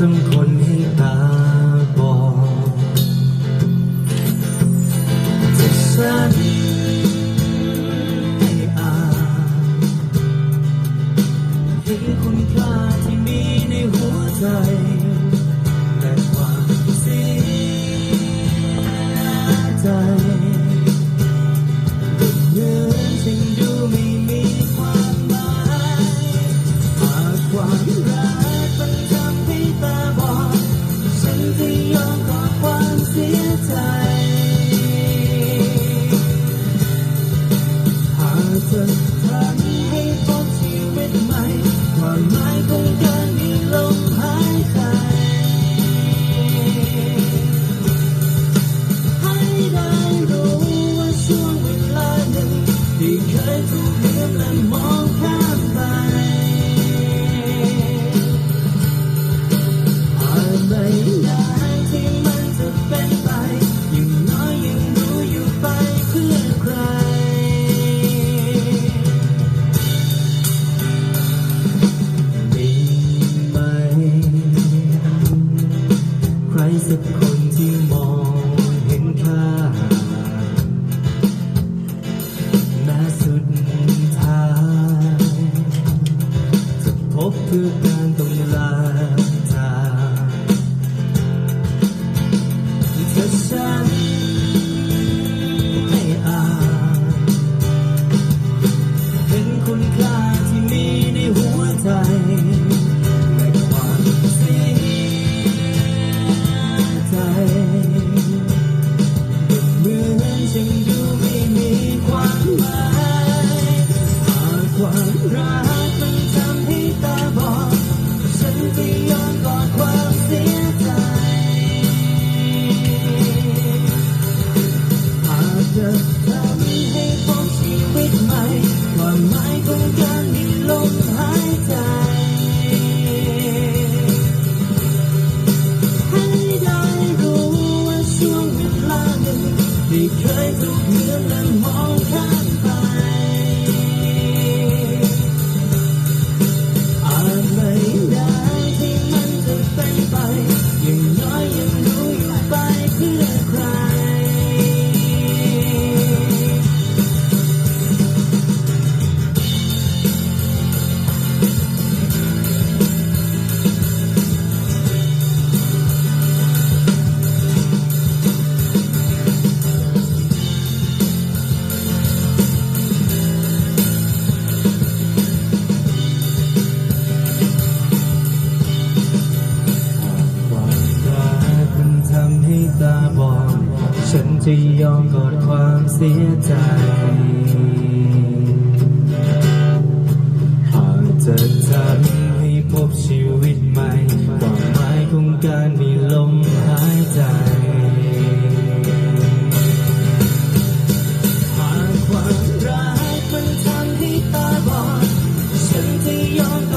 ทำคนให้ตาบอกจะสันให้อาให้คุณค่าที่มีในหัวใจ ฝึเธอนี้ให้พบชีวิตใหม่ความหมายของการ the ตาบอกฉันจะยอมกอดความเสียใจ หากจะทำให้พบชีวิตใหม่ ความหมายของการมีลมหายใจหากความรักมันทำให้ตาบอด ฉันจะยอม